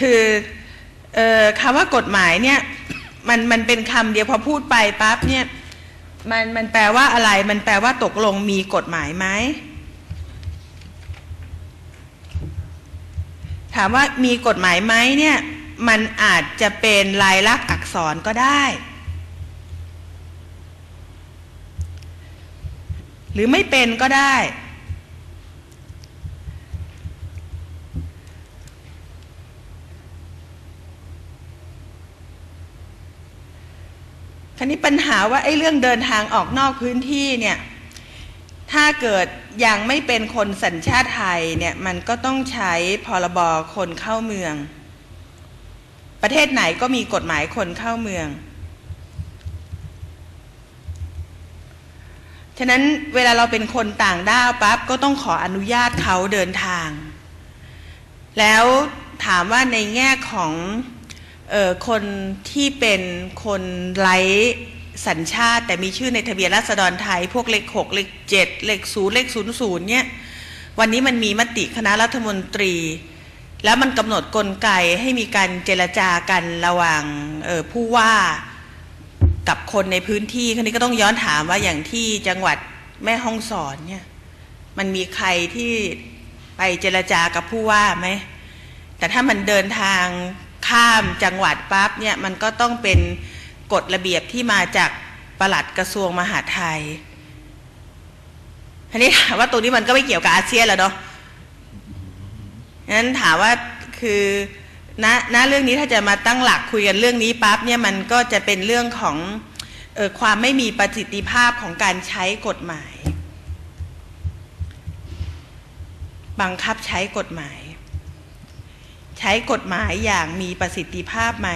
คือออคำว่ากฎหมายเนี่ยมันมันเป็นคำเดียวพอพูดไปปั๊บเนี่ยมันมันแปลว่าอะไร มันแปลว่าตกลงมีกฎหมายไหมถามว่ามีกฎหมายไหมเนี่ยมันอาจจะเป็นลายลักษณ์อักษรก็ได้ หรือไม่เป็นก็ได้ คราวนี้ปัญหาว่าไอ้เรื่องเดินทางออกนอกพื้นที่เนี่ยถ้าเกิดยังไม่เป็นคนสัญชาติไทยเนี่ยมันก็ต้องใช้พรบคนเข้าเมือง ประเทศไหนก็มีกฎหมายคนเข้าเมือง ฉะนั้นเวลาเราเป็นคนต่างด้าวปั๊บก็ต้องขออนุญาตเขาเดินทาง แล้วถามว่าในแง่ของ คนที่เป็นคนไร้สัญชาติ แต่มีชื่อในทะเบียนราษฎรไทย พวกเลขหกเลขเจ็ดเลขศูนย์เลขศูนย์ศูนย์เนี่ยวันนี้มันมีมติคณะรัฐมนตรี แล้วมันกำหนดกลไกให้มีการเจรจากันระหว่างออผู้ว่ากับคนในพื้นที่คราวนี้ก็ต้องย้อนถามว่าอย่างที่จังหวัดแม่ฮ่องสอนเนี่ยมันมีใครที่ไปเจรจากับผู้ว่าไหมแต่ถ้ามันเดินทาง ข้ามจังหวัดปั๊บเนี่ยมันก็ต้องเป็นกฎระเบียบที่มาจากปลัดกระทรวงมหาดไทยทีนี้ถามว่าตรงนี้มันก็ไม่เกี่ยวกับอาเซียนแล้วเนาะงั้นถามว่าคือณณเรื่องนี้ถ้าจะมาตั้งหลักคุยกันเรื่องนี้ปั๊บเนี่ยมันก็จะเป็นเรื่องของออความไม่มีประสิทธิภาพของการใช้กฎหมาย บังคับใช้กฎหมาย ใช้กฎหมายอย่างมีประสิทธิภาพไหม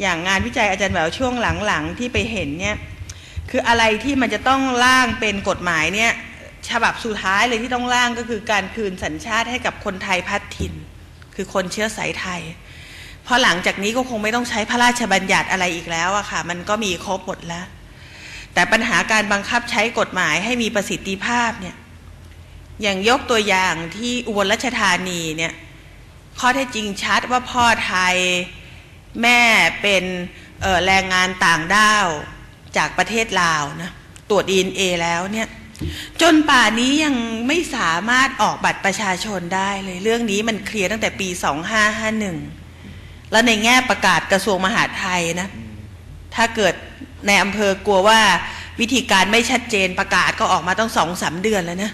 อย่างงานวิจัยอาจารย์แหววช่วงหลังๆที่ไปเห็นเนี่ยคืออะไรที่มันจะต้องร่างเป็นกฎหมายเนี่ยฉบับสุดท้ายเลยที่ต้องร่างก็คือการคืนสัญชาติให้กับคนไทยพัดถิ่น คือคนเชื้อสายไทย เพราะหลังจากนี้ก็คงไม่ต้องใช้พระราชบัญญัติอะไรอีกแล้วอะค่ะ มันก็มีครบหมดแล้ว แต่ปัญหาการบังคับใช้กฎหมายให้มีประสิทธิภาพเนี่ยอย่างยกตัวอย่างที่อุบลราชธานีเนี่ย ข้อเท็จจริงชัดว่าพ่อไทย แม่เป็นแรงงานต่างด้าวจากประเทศลาวนะตรวจ DNA แล้วเนี่ยจนป่านี้ยังไม่สามารถออกบัตรประชาชนได้เลยเรื่องนี้มันเคลียร์ตั้งแต่ปี 2551 แล้วในแง่ประกาศกระทรวงมหาดไทยนะ ถ้าเกิดในอำเภอกลัวว่าวิธีการไม่ชัดเจนประกาศก็ออกมาต้องสองสามเดือนแล้วนะ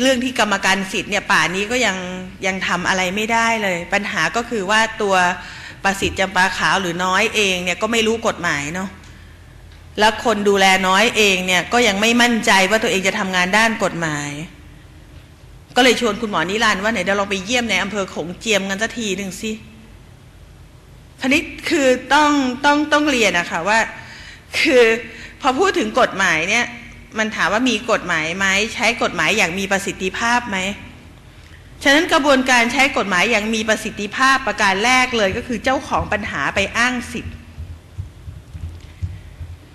เรื่องที่กรรมการสิทธิ์เนี่ยป่านี้ก็ยังยังทำอะไรไม่ได้เลย ปัญหาก็คือว่าตัวประสิทธิ์จำปาขาวหรือน้อยเองเนี่ยก็ไม่รู้กฎหมายเนาะแล้วคนดูแลน้อยเองเนี่ยก็ยังไม่มั่นใจว่าตัวเองจะทำงานด้านกฎหมาย ก็เลยชวนคุณหมอนิรันดร์ว่าไหนเดี๋ยวเราไปเยี่ยมในอำเภอขงเจียมกันสักทีหนึ่งสิทีนี้คือต้องต้องต้องเรียนอะคะว่า คือพอพูดถึงกฎหมายเนี่ย มันถามว่ามีกฎหมายไหมใช้กฎหมายอย่างมีประสิทธิภาพไหมฉะนั้นกระบวนการใช้กฎหมายอย่างมีประสิทธิภาพประการแรกเลยก็คือเจ้าของปัญหาไปอ้างสิทธิ์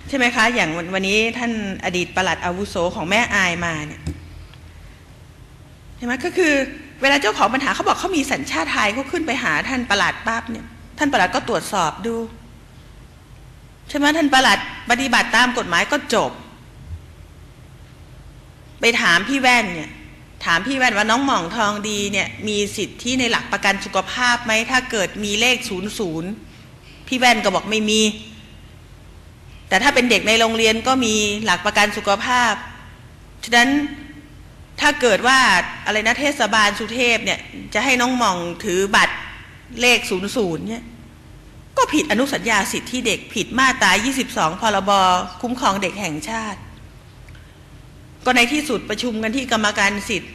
ใช่ไหมคะอย่างวันนี้ท่านอดีตประหลัดอาวุโสของแม่อายมาเนี่ยใช่ไหมก็คือเวลาเจ้าของปัญหาเขาบอกเขามีสัญชาติไทยเขาขึ้นไปหาท่านประหลัดปั๊บเนี่ย ท่านประหลัดก็ตรวจสอบดูใช่ไหมท่านประหลัดปฏิบัติตามกฎหมายก็จบ ไปถามพี่แว่นเนี่ยถามพี่แว่นว่าน้องหม่องทองดีเนี่ยมีสิทธิในหลักประกันสุขภาพไหมถ้าเกิดมีเลขศูนย์ศูนย์พี่แว่นก็บอกไม่มี แต่ถ้าเป็นเด็กในโรงเรียนก็มีหลักประกันสุขภาพ ฉะนั้นถ้าเกิดว่าอะไรนะเทศบาลสุเทพเนี่ยจะให้น้องหม่องถือบัตรเลขศูนย์ศูนย์เนี่ยก็ผิดอนุสัญญาสิทธิเด็กผิดมาตรา22พรบคุ้มครองเด็กแห่งชาติ ก็ในที่สุดประชุมกันที่กรรมการสิทธิ์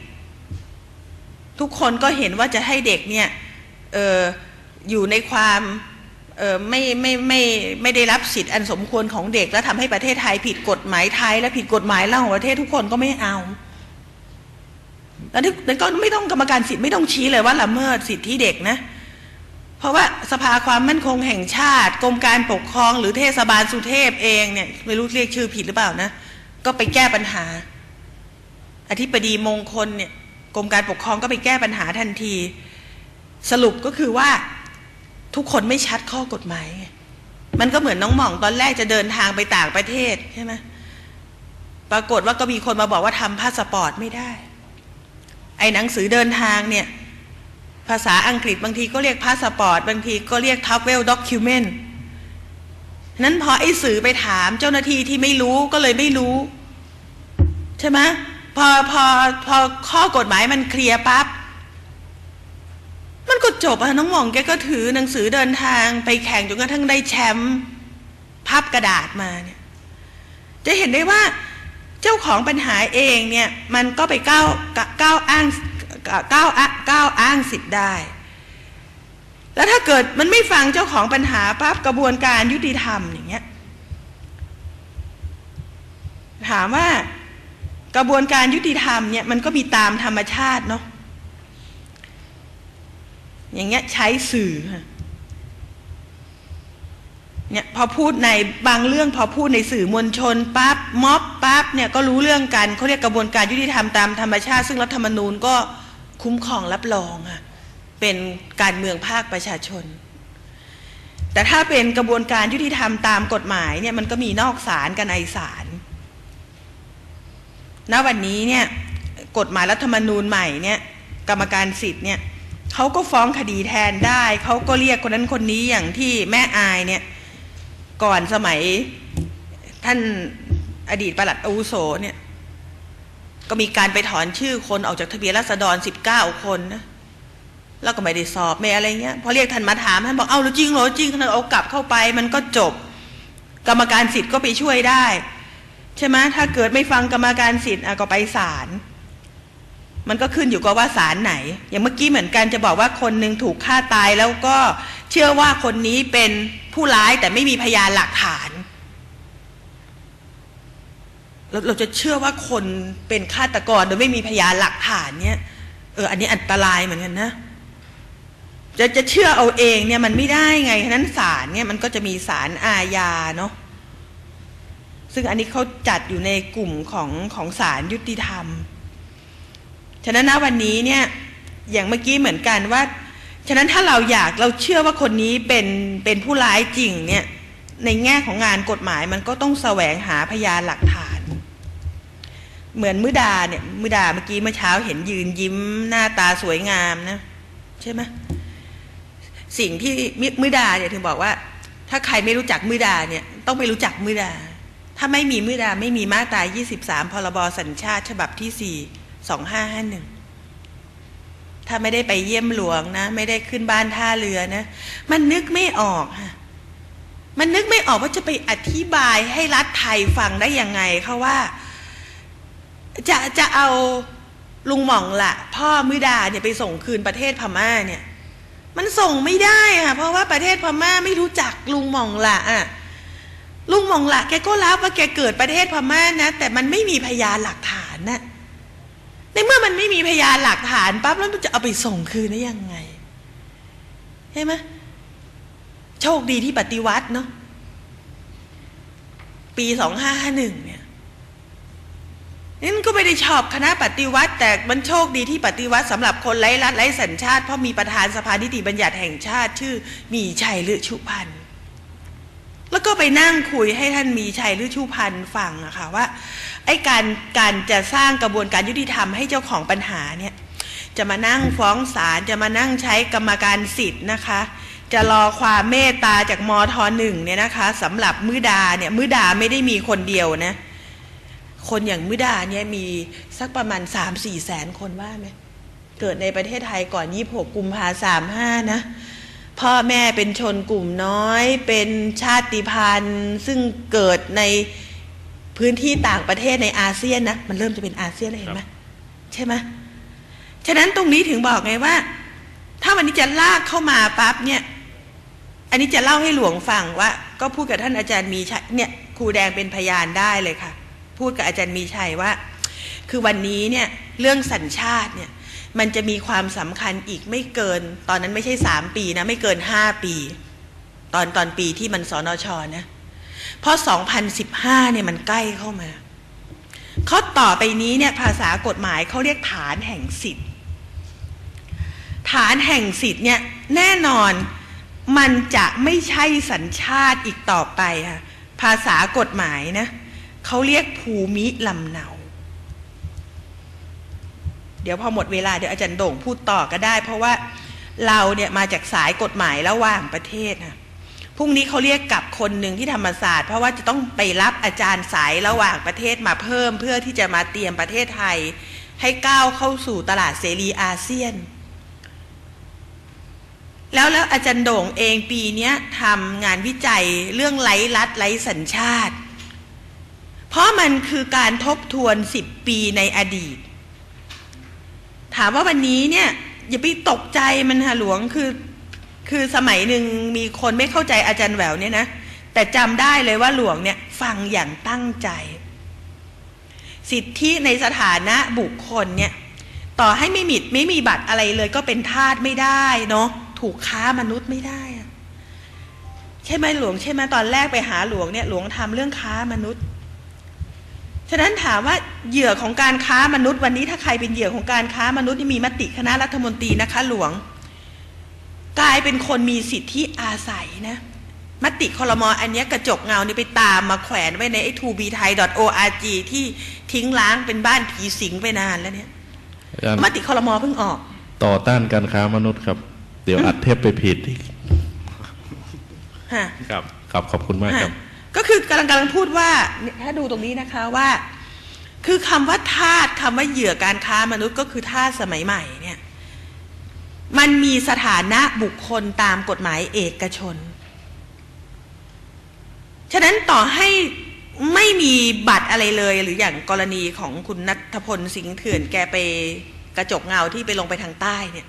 ทุกคนก็เห็นว่าจะให้เด็กเนี่ยอออยู่ในความไม่ไม่ไม่ไม่ได้รับสิทธิ์อันสมควรของเด็ก แล้วทำให้ประเทศไทยผิดกฎหมายไทย และผิดกฎหมายเล่าของประเทศทุกคนก็ไม่เอาแล้วนี่ก็ไม่ต้องกรรมการสิทธิ์ไม่ต้องชี้เลยว่าละเมิดสิทธิเด็กนะ เพราะว่าสภาความมั่นคงแห่งชาติกรมการปกครอง หรือเทศบาลสุเทพเองเนี่ยไม่รู้เรียกชื่อผิดหรือเปล่านะ ก็ไปแก้ปัญหา อธิบดีมงคลเนี่ยกรมการปกครองก็ไปแก้ปัญหาทันที สรุปก็คือว่าทุกคนไม่ชัดข้อกฎหมาย มันก็เหมือนน้องหม่องตอนแรกจะเดินทางไปต่างประเทศใช่ไหมปรากฏว่าก็มีคนมาบอกว่าทำพาสปอร์ตไม่ได้ ไอ้หนังสือเดินทางเนี่ย ภาษาอังกฤษบางทีก็เรียกพาสปอร์ตบางทีก็เรียกทัฟเวลด็อกิวเมนต์นั้นพอไอ้สื่อไปถามเจ้าหน้าที่ที่ไม่รู้ก็เลยไม่รู้ ใช่ไหม พอพอพอข้อกฎหมายมันเคลียร์ปั๊บมันก็จบอะน้องหม่องแกก็ถือหนังสือเดินทางไปแข่งจนกระทั่งได้แชมป์พับกระดาษมาเนี่ย จะเห็นได้ว่าเจ้าของปัญหาเองเนี่ย มันก็ไปก้าวก้าวอ้างก้าวก้าวอ้างสิทธิ์ได้ แล้วถ้าเกิดมันไม่ฟังเจ้าของปัญหาปั๊บกระบวนการยุติธรรมอย่างเงี้ย ถามว่า กระบวนการยุติธรรมเนี่ยมันก็มีตามธรรมชาติเนาะอย่างเงี้ยใช้สื่อเนี่ยพอพูดในบางเรื่องพอพูดในสื่อมวลชนปั๊บม็อบปั๊บเนี่ยก็รู้เรื่องกันเขาเรียกกระบวนการยุติธรรมตามธรรมชาติ ซึ่งรัฐธรรมนูญก็คุ้มครองรับรองอะเป็นการเมืองภาคประชาชน แต่ถ้าเป็นกระบวนการยุติธรรมตามกฎหมายเนี่ยมันก็มีนอกศาลกับในศาล ณวันนี้เนี่ยกฎหมายรัฐธรรมนูญใหม่เนี่ยกรรมการสิทธิ์เนี่ยเขาก็ฟ้องคดีแทนได้เขาก็เรียกคนนั้นคนนี้อย่างที่แม่อายเนี่ยก่อนสมัยท่านอดีตประหลัดอาวุโสเนี่ยก็มีการไปถอนชื่อคนออกจากทะเบียนราษฎรสิบเก้าคนนะแล้วก็ไม่ได้สอบไม่อะไรเงี้ยพอเรียกท่านมาถามท่านบอกเอาหรือจริงเหรอจริงท่านเอากลับเข้าไปมันก็จบ กรรมการสิทธิ์ก็ไปช่วยได้ ใช่ไหมถ้าเกิดไม่ฟังกรรมการสิทธิ์ก็ไปศาลมันก็ขึ้นอยู่กับว่าศาลไหน อย่างเมื่อกี้เหมือนกันจะบอกว่าคนหนึ่งถูกฆ่าตายแล้วก็เชื่อว่าคนนี้เป็นผู้ร้ายแต่ไม่มีพยานหลักฐานเราเราจะเชื่อว่าคนเป็นฆาตกรโดยไม่มีพยานหลักฐานเนี่ยเอออันนี้อันตรายเหมือนกันนะจะจะเชื่อเอาเองเนี่ยมันไม่ได้ไงฉะนั้นศาลเนี่ยมันก็จะมีศาลอาญาเนาะ ซึ่งอันนี้เขาจัดอยู่ในกลุ่มของของศาลยุติธรรม ฉะนั้นวันนี้เนี่ยอย่างเมื่อกี้เหมือนกันว่า ฉะนั้นถ้าเราอยากเราเชื่อว่าคนนี้เป็นเป็นผู้ร้ายจริงเนี่ยในแง่ของงานกฎหมายมันก็ต้องแสวงหาพยานหลักฐาน เหมือนมือดาเนี่ยมือดาเมื่อกี้เมื่อเช้าเห็นยืนยิ้มหน้าตาสวยงามนะใช่ไหมสิ่งที่มือดาเนี่ยถึงบอกว่า ถ้าใครไม่รู้จักมือดาเนี่ยต้องไปรู้จักมือดา ถ้าไม่มีมือดาไม่มีมาตรา23 พรบสัญชาติฉบับที่ 4 2551 ถ้าไม่ได้ไปเยี่ยมหลวงนะ ไม่ได้ขึ้นบ้านท่าเรือนะ มันนึกไม่ออกค่ะมันนึกไม่ออกว่าจะไปอธิบายให้รัฐไทยฟังได้ยังไงเขาว่า จะจะเอาลุงหม่องละพ่อมือดาเนี่ยไปส่งคืนประเทศพม่าเนี่ย มันส่งไม่ได้ค่ะเพราะว่าประเทศพม่าไม่รู้จักลุงหม่องละอะ ลุงมองละแกก็รับว่าแกเกิดประเทศพม่านะ แต่มันไม่มีพยานหลักฐานนะในเมื่อมันไม่มีพยานหลักฐานปั๊บแล้วมันจะเอาไปส่งคืนได้ยังไงใช่ไหมโชคดีที่ปฏิวัติเนาะปีสองห้าห้าหนึ่งเนี่ยนั่นก็ไม่ได้ชอบคณะปฏิวัติ แต่มันโชคดีที่ปฏิวัติสำหรับคนไร้รัฐไร้สัญชาติเพราะมีประธานสภานิติบัญญัติแห่งชาติ ชื่อมีชัยลือชุพันธ์ แล้วก็ไปนั่งคุยให้ท่านมีชัยลือชุพันธ์ฟังอะค่ะว่าไอ้การการจะสร้างกระบวนการยุติธรรมให้เจ้าของปัญหาเนี่ยจะมานั่งฟ้องศาลจะมานั่งใช้กรรมการสิทธิ์นะคะ จะรอความเมตตาจากมทหนึ่งเนี่ยนะคะสำหรับมือดาเนี่ยมือดาไม่ได้มีคนเดียวนะคนอย่างมือดาเนี่ยมีสักประมาณสามสี่แสนคนว่าไหมเกิดในประเทศไทยก่อนยี่หกกุมภาสามห้านะ พ่อแม่เป็นชนกลุ่มน้อย เป็นชาติพันธุ์ซึ่งเกิดในพื้นที่ต่างประเทศในอาเซียนนะมันเริ่มจะเป็นอาเซียนแล้วเห็นไหมใช่ไหมฉะนั้นตรงนี้ถึงบอกไงว่า ถ้าวันนี้จะลากเข้ามาปั๊บเนี่ย อันนี้จะเล่าให้หลวงฟังว่า ก็พูดกับท่านอาจารย์มีชัยเนี่ยครูแดงเป็นพยานได้เลยค่ะ พูดกับอาจารย์มีชัยว่า คือวันนี้เนี่ยเรื่องสัญชาติเนี่ย มันจะมีความสำคัญอีกไม่เกิน ตอนนั้นไม่ใช่สามปีนะ ไม่เกินห้าปี ตอนตอนปีที่มันสอนชนะ เพราะ 2015 เนี่ยมันใกล้เข้ามาเขาต่อไปนี้เนี่ยภาษากฎหมายเขาเรียกฐานแห่งสิทธิ์ ฐานแห่งสิทธิ์เนี่ยแน่นอนมันจะไม่ใช่สัญชาติอีกต่อไปค่ะภาษากฎหมายนะเขาเรียกภูมิลำเนา เดี๋ยวพอหมดเวลาเดี๋ยวอาจารย์โด่งพูดต่อก็ได้ เพราะว่าเราเนี่ยมาจากสายกฎหมายระหว่างประเทศนะพรุ่งนี้เขาเรียกกลับคนหนึ่งที่ธรรมศาสตร์ เพราะว่าจะต้องไปรับอาจารย์สายระหว่างประเทศมาเพิ่ม เพื่อที่จะมาเตรียมประเทศไทย ให้ก้าวเข้าสู่ตลาดเสรีอาเซียน แล้วแล้วอาจารย์โด่งเองปีนี้ทำงานวิจัยเรื่องไร้รัฐไร้สัญชาติ เพราะมันคือการทบทวนสิบปีในอดีต ถามว่าวันนี้เนี่ยอย่าไปตกใจมันค่ะหลวงคือคือสมัยหนึ่งมีคนไม่เข้าใจอาจารย์แหววเนี่ยนะแต่จำได้เลยว่าหลวงเนี่ยฟังอย่างตั้งใจ สิทธิในสถานะบุคคลเนี่ยต่อให้ไม่มีไม่มีบัตรอะไรเลย ก็เป็นทาสไม่ได้เนาะถูกค้ามนุษย์ไม่ได้อะใช่ไหมหลวงใช่ไหมตอนแรกไปหาหลวงเนี่ยหลวงทำเรื่องค้ามนุษย์ ฉะนั้นถามว่าเหยื่อของการค้ามนุษย์วันนี้ถ้าใครเป็นเหยื่อของการค้ามนุษย์ที่มีมติคณะรัฐมนตรีนะคะหลวง กลายเป็นคนมีสิทธิอาศัยนะมติคอรมออันเนี้ยกระจกเงานี่ไปตามมาแขวนไว้ในไอ้ t o b t h a i org ที่ทิ้งล้างเป็นบ้านผีสิงไปนานแล้วเนี่ยอาจารย์มติคอรมอเพิ่งออก ต่อต้านการค้ามนุษย์ครับ เดี๋ยวอัดเทปไปผิดอีกฮะครับครับขอบคุณมากครับฮะ ก็คือกำลังกำลังพูดว่าถ้าดูตรงนี้นะคะว่า คือคำว่าทาสคำว่าเหยื่อการค้ามนุษย์ก็คือทาสสมัยใหม่เนี่ยมันมีสถานะบุคคลตามกฎหมายเอกชน ฉะนั้นต่อให้ไม่มีบัตรอะไรเลยหรืออย่างกรณีของคุณนัทพลสิงห์เถื่อนแกไปกระจกเงาที่ไปลงไปทางใต้เนี่ย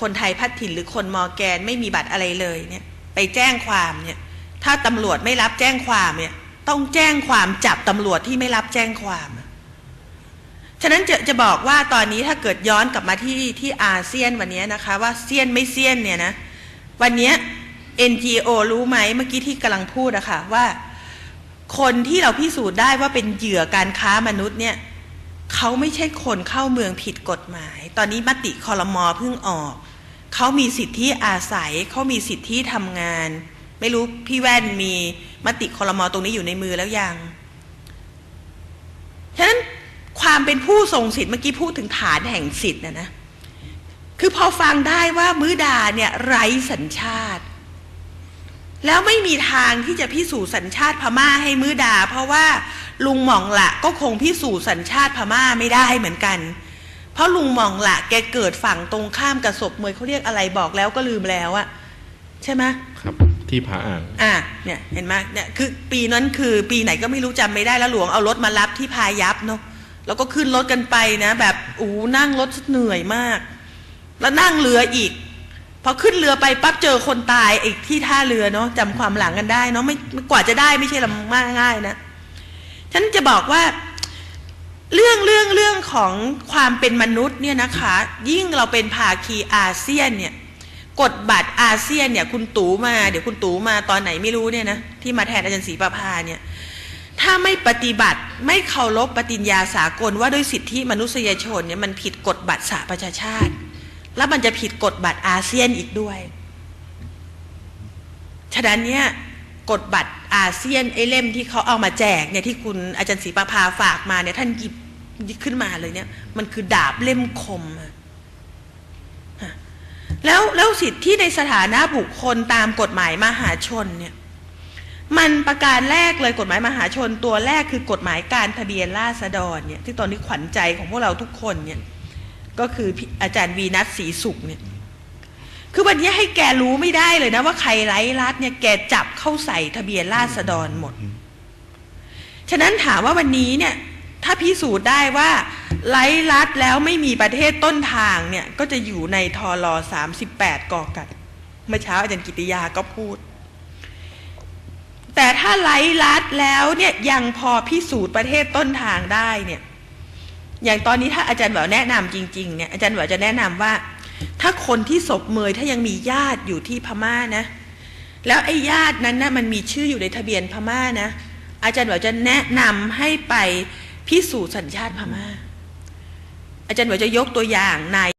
คนไทยพัดถิ่นหรือคนมอแกนไม่มีบัตรอะไรเลยเนี่ย ไปแจ้งความเนี่ย ถ้าตำรวจไม่รับแจ้งความเนี่ย ต้องแจ้งความจับตำรวจที่ไม่รับแจ้งความฉะนั้นจะจะบอกว่าตอนนี้ถ้าเกิดย้อนกลับมาที่ที่อาเซียนวันนี้นะคะ ว่าเซียนไม่เซียนเนี่ยนะวันนี้ NGO รู้ไหมเมื่อกี้ที่กำลังพูดอะค่ะว่า คนที่เราพิสูจน์ได้ว่าเป็นเหยื่อการค้ามนุษย์เนี่ยเขาไม่ใช่คนเข้าเมืองผิดกฎหมาย ตอนนี้มติคอรมอเพิ่งออก เขามีสิทธิอาศัย เขามีสิทธิทำงาน ไม่รู้พี่แว่นมีมติคอรมอตรงนี้อยู่ในมือแล้วยัง ฉะนั้นความเป็นผู้ทรงสิทธิ์เมื่อกี้พูดถึงฐานแห่งสิทธิ์นะนะ คือพอฟังได้ว่ามือดาเนี่ยไร้สัญชาติ แล้วไม่มีทางที่จะพิสูจน์สัญชาติพม่าให้มือดา เพราะว่าลุงหม่องละก็คงพิสูจน์สัญชาติพม่าไม่ได้เหมือนกัน เพราะลุงหม่องละแกเกิดฝั่งตรงข้ามกับศพเมยเขาเรียกอะไรบอกแล้วก็ลืมแล้วอะใช่ไหมครับ ที่ผาอ่างอะเนี่ยเห็นไหมเนี่ยคือปีนั้นคือปีไหนก็ไม่รู้จำไม่ได้แล้วหลวงเอารถมารับที่พายัพเนาะแล้วก็ขึ้นรถกันไปนะ แบบอู้นั่งรถเหนื่อยมาก แล้วนั่งเรืออีกพอขึ้นเรือไปปั๊บเจอคนตายอีกที่ท่าเรือเนาะจำความหลังกันได้เนาะไม่ไม่กว่าจะได้ไม่ใช่ลำมากง่ายนะฉันจะบอกว่าเรื่องเรื่องเรื่องของความเป็นมนุษย์เนี่ยนะคะ ยิ่งเราเป็นภาคีอาเซียนเนี่ย กฎบัตรอาเซียนเนี่ยคุณตู่มาเดี๋ยวคุณตู่มาตอนไหนไม่รู้เนี่ยนะที่มาแทนอาจารย์ศรีประภาเนี่ยถ้าไม่ปฏิบัติไม่เคารพปฏิญญาสากลว่าด้วยสิทธิมนุษยชนเนี่ยมันผิดกฎบัตรสหประชาชาติ แล้วมันจะผิดกฎบัตรอาเซียนอีกด้วยฉะนั้นเนี่ยกฎบัตรอาเซียนไอ้เล่มที่เขาเอามาแจกเนี่ยที่คุณอาจารย์ศรีประภาฝากมาเนี่ยท่านหยิบขึ้นมาเลยเนี่ยมันคือดาบเล่มคมอะ แล้วแล้วสิทธิในสถานะบุคคลตามกฎหมายมหาชนเนี่ยมันประการแรกเลยกฎหมายมหาชนตัวแรกคือกฎหมายการทะเบียนราษฎรเนี่ยที่ตอนนี้ขวัญใจของพวกเราทุกคนเนี่ยก็คืออาจารย์วีนัทศรีสุขเนี่ยคือวันนี้ให้แกรู้ไม่ได้เลยนะว่าใครไร้รัฐเนี่ยแกจับเข้าใส่ทะเบียนราษฎรหมด ฉะนั้นถามว่าวันนี้เนี่ย ถ้าพิสูจน์ได้ว่าไร้รัฐแล้วไม่มีประเทศต้นทางเนี่ยก็จะอยู่ในทอรอสามสิบแปดกอกัดเมื่อเช้าอาจารย์กิติยาก็พูด แต่ถ้าไร้รัฐแล้วเนี่ยยังพอพิสูจน์ประเทศต้นทางได้เนี่ยอย่างตอนนี้ถ้าอาจารย์แหววแนะนำจริงๆเนี่ยอาจารย์แหววจะแนะนำว่า ถ้าคนที่ศพเมยถ้ายังมีญาติอยู่ที่พม่านะ แล้วไอ้ญาตินั้นนะมันมีชื่ออยู่ในทะเบียนพม่านะ อาจารย์แหววจะแนะนำให้ไป พิสูจน์สัญชาติพม่า อาจารย์แหววจะยกตัวอย่างนาย